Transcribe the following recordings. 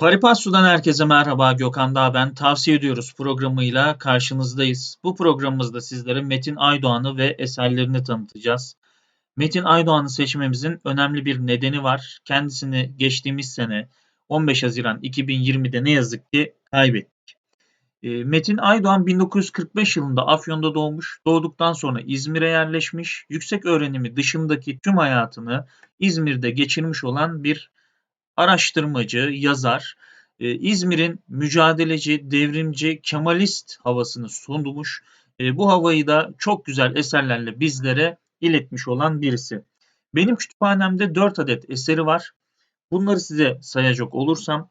Paripassu'dan herkese merhaba. Gökhan Dağ ben. Tavsiye ediyoruz programıyla karşınızdayız. Bu programımızda sizlere Metin Aydoğan'ı ve eserlerini tanıtacağız. Metin Aydoğan'ı seçmemizin önemli bir nedeni var. Kendisini geçtiğimiz sene 15 Haziran 2020'de ne yazık ki kaybettik. Ee, Metin Aydoğan 1945 yılında Afyon'da doğmuş. Doğduktan sonra İzmir'e yerleşmiş. Yüksek öğrenimi dışındaki tüm hayatını İzmir'de geçirmiş olan bir araştırmacı, yazar, e, İzmir'in mücadeleci, devrimci, kemalist havasını sunmuş. E, bu havayı da çok güzel eserlerle bizlere iletmiş olan birisi. Benim kütüphanemde 4 adet eseri var. Bunları size sayacak olursam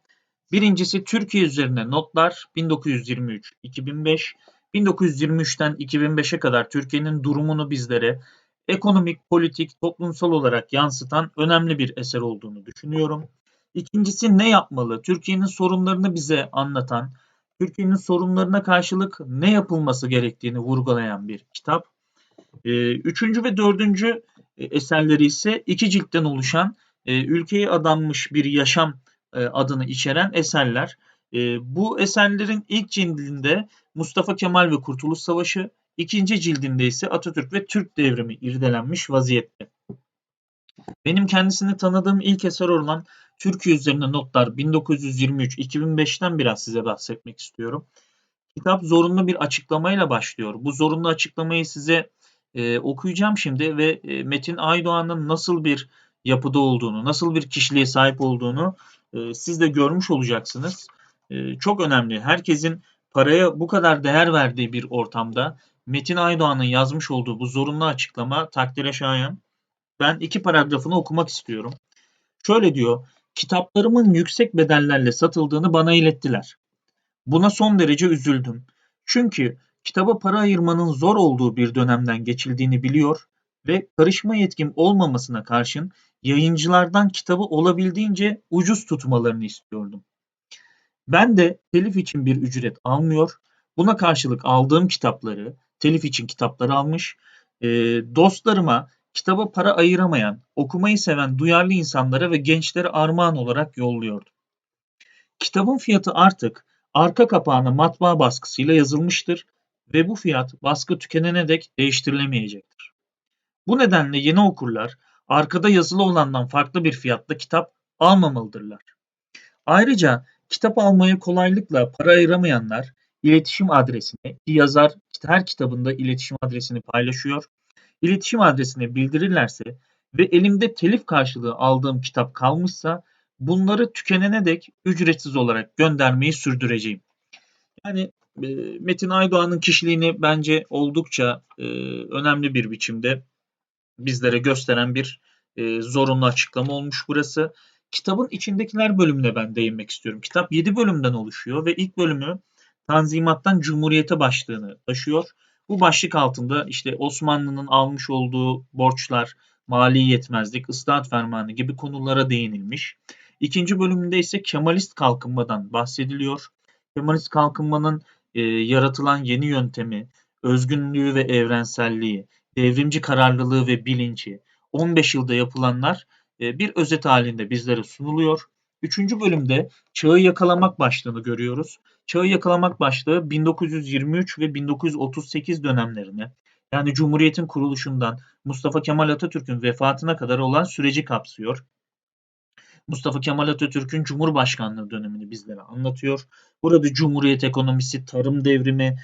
birincisi Türkiye üzerine notlar 1923-2005 1923'ten 2005'e kadar Türkiye'nin durumunu bizlere ekonomik, politik, toplumsal olarak yansıtan önemli bir eser olduğunu düşünüyorum. İkincisi ne yapmalı? Türkiye'nin sorunlarını bize anlatan, Türkiye'nin sorunlarına karşılık ne yapılması gerektiğini vurgulayan bir kitap. Ee, üçüncü ve dördüncü e, eserleri ise iki ciltten oluşan e, ülkeye adanmış bir yaşam e, adını içeren eserler. Bu eserlerin ilk cildinde Mustafa Kemal ve Kurtuluş Savaşı, ikinci cildinde ise Atatürk ve Türk devrimi irdelenmiş vaziyette. Benim kendisini tanıdığım ilk eser olan Türkiye üzerine notlar 1923-2005'ten biraz size bahsetmek istiyorum. Kitap zorunlu bir açıklamayla başlıyor. Bu zorunlu açıklamayı size e, okuyacağım şimdi ve e, Metin Aydoğan'ın nasıl bir yapıda olduğunu, nasıl bir kişiliğe sahip olduğunu e, siz de görmüş olacaksınız. E, çok önemli. Herkesin paraya bu kadar değer verdiği bir ortamda Metin Aydoğan'ın yazmış olduğu bu zorunlu açıklama takdire şayan. Ben iki paragrafını okumak istiyorum. Şöyle diyor, kitaplarımın yüksek bedellerle satıldığını bana ilettiler. Buna son derece üzüldüm. Çünkü kitaba para ayırmanın zor olduğu bir dönemden geçildiğini biliyor ve karışma yetkim olmamasına karşın yayıncılardan kitabı olabildiğince ucuz tutmalarını istiyordum. Ben de telif için bir ücret almıyor, buna karşılık aldığım kitapları, telif için kitapları almış, dostlarıma kitaba para ayıramayan, okumayı seven duyarlı insanlara ve gençlere armağan olarak yolluyordu. Kitabın fiyatı artık arka kapağına matbaa baskısıyla yazılmıştır ve bu fiyat baskı tükenene dek değiştirilemeyecektir. Bu nedenle yeni okurlar arkada yazılı olandan farklı bir fiyatla kitap almamalıdırlar. Ayrıca kitap almaya kolaylıkla para ayıramayanlar iletişim adresini yazar her kitabında iletişim adresini paylaşıyor iletişim adresine bildirirlerse ve elimde telif karşılığı aldığım kitap kalmışsa bunları tükenene dek ücretsiz olarak göndermeyi sürdüreceğim. Yani e, Metin Aydoğan'ın kişiliğini bence oldukça e, önemli bir biçimde bizlere gösteren bir e, zorunlu açıklama olmuş burası. Kitabın içindekiler bölümüne ben değinmek istiyorum. Kitap 7 bölümden oluşuyor ve ilk bölümü Tanzimat'tan Cumhuriyete başlığını taşıyor. Bu başlık altında işte Osmanlı'nın almış olduğu borçlar, mali yetmezlik, ıslahat fermanı gibi konulara değinilmiş. İkinci bölümünde ise Kemalist kalkınmadan bahsediliyor. Kemalist kalkınmanın e, yaratılan yeni yöntemi, özgünlüğü ve evrenselliği, devrimci kararlılığı ve bilinci, 15 yılda yapılanlar e, bir özet halinde bizlere sunuluyor. Üçüncü bölümde çağı yakalamak başlığını görüyoruz. Çağı yakalamak başlığı 1923 ve 1938 dönemlerini yani Cumhuriyet'in kuruluşundan Mustafa Kemal Atatürk'ün vefatına kadar olan süreci kapsıyor. Mustafa Kemal Atatürk'ün Cumhurbaşkanlığı dönemini bizlere anlatıyor. Burada Cumhuriyet ekonomisi, tarım devrimi,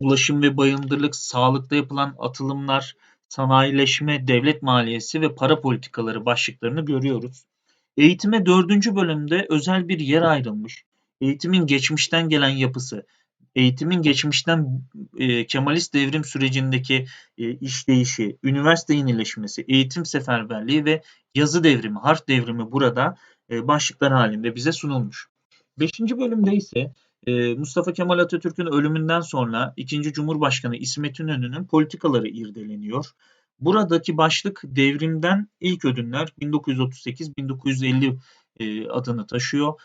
ulaşım ve bayındırlık, sağlıkta yapılan atılımlar, sanayileşme, devlet maliyesi ve para politikaları başlıklarını görüyoruz. Eğitime dördüncü bölümde özel bir yer ayrılmış. Eğitimin geçmişten gelen yapısı, eğitimin geçmişten e, Kemalist devrim sürecindeki e, işleyişi, üniversite yenileşmesi, eğitim seferberliği ve yazı devrimi, harf devrimi burada e, başlıklar halinde bize sunulmuş. Beşinci bölümde ise e, Mustafa Kemal Atatürk'ün ölümünden sonra ikinci Cumhurbaşkanı İsmet İnönü'nün politikaları irdeleniyor. Buradaki başlık devrimden ilk ödünler 1938-1950 e, adını taşıyor.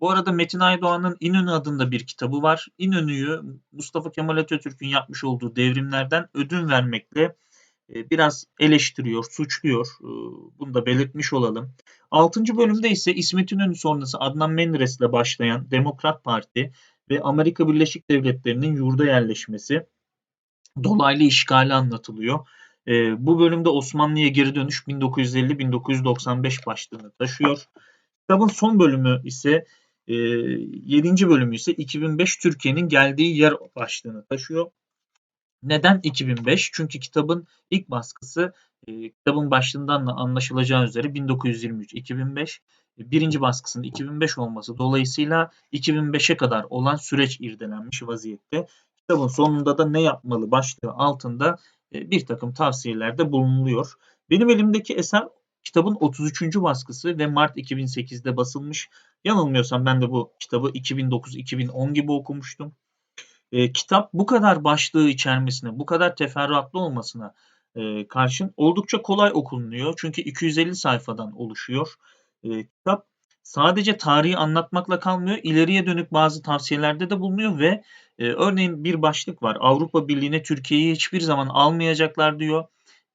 Bu arada Metin Aydoğan'ın İnönü adında bir kitabı var. İnönü'yü Mustafa Kemal Atatürk'ün yapmış olduğu devrimlerden ödün vermekle e, biraz eleştiriyor, suçluyor. E, bunu da belirtmiş olalım. 6. bölümde ise İsmet İnönü sonrası Adnan Menderes'le başlayan Demokrat Parti ve Amerika Birleşik Devletleri'nin yurda yerleşmesi, dolaylı işgali anlatılıyor. E, bu bölümde Osmanlı'ya geri dönüş 1950-1995 başlığını taşıyor. Kitabın son bölümü ise e, 7. bölümü ise 2005 Türkiye'nin geldiği yer başlığını taşıyor. Neden 2005? Çünkü kitabın ilk baskısı e, kitabın başlığından da anlaşılacağı üzere 1923-2005 birinci baskısının 2005 olması dolayısıyla 2005'e kadar olan süreç irdelenmiş vaziyette. Kitabın sonunda da ne yapmalı başlığı altında e, bir takım tavsiyelerde bulunuluyor. Benim elimdeki eser kitabın 33. baskısı ve Mart 2008'de basılmış. Yanılmıyorsam ben de bu kitabı 2009-2010 gibi okumuştum. E, kitap bu kadar başlığı içermesine, bu kadar teferruatlı olmasına e, karşın oldukça kolay okunuyor. Çünkü 250 sayfadan oluşuyor. E, kitap sadece tarihi anlatmakla kalmıyor, ileriye dönük bazı tavsiyelerde de bulunuyor ve e, örneğin bir başlık var. Avrupa Birliği'ne Türkiye'yi hiçbir zaman almayacaklar diyor.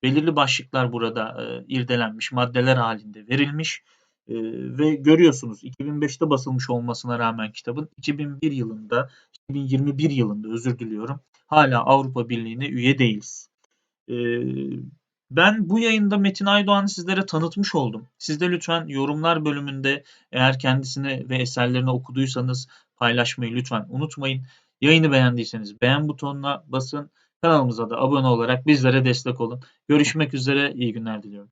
Belirli başlıklar burada e, irdelenmiş, maddeler halinde verilmiş. E, ve görüyorsunuz 2005'te basılmış olmasına rağmen kitabın 2001 yılında, 2021 yılında özür diliyorum. Hala Avrupa Birliği'ne üye değiliz. E, ben bu yayında Metin Aydoğan'ı sizlere tanıtmış oldum. Siz de lütfen yorumlar bölümünde eğer kendisini ve eserlerini okuduysanız paylaşmayı lütfen unutmayın. Yayını beğendiyseniz beğen butonuna basın. Kanalımıza da abone olarak bizlere destek olun. Görüşmek üzere, iyi günler diliyorum.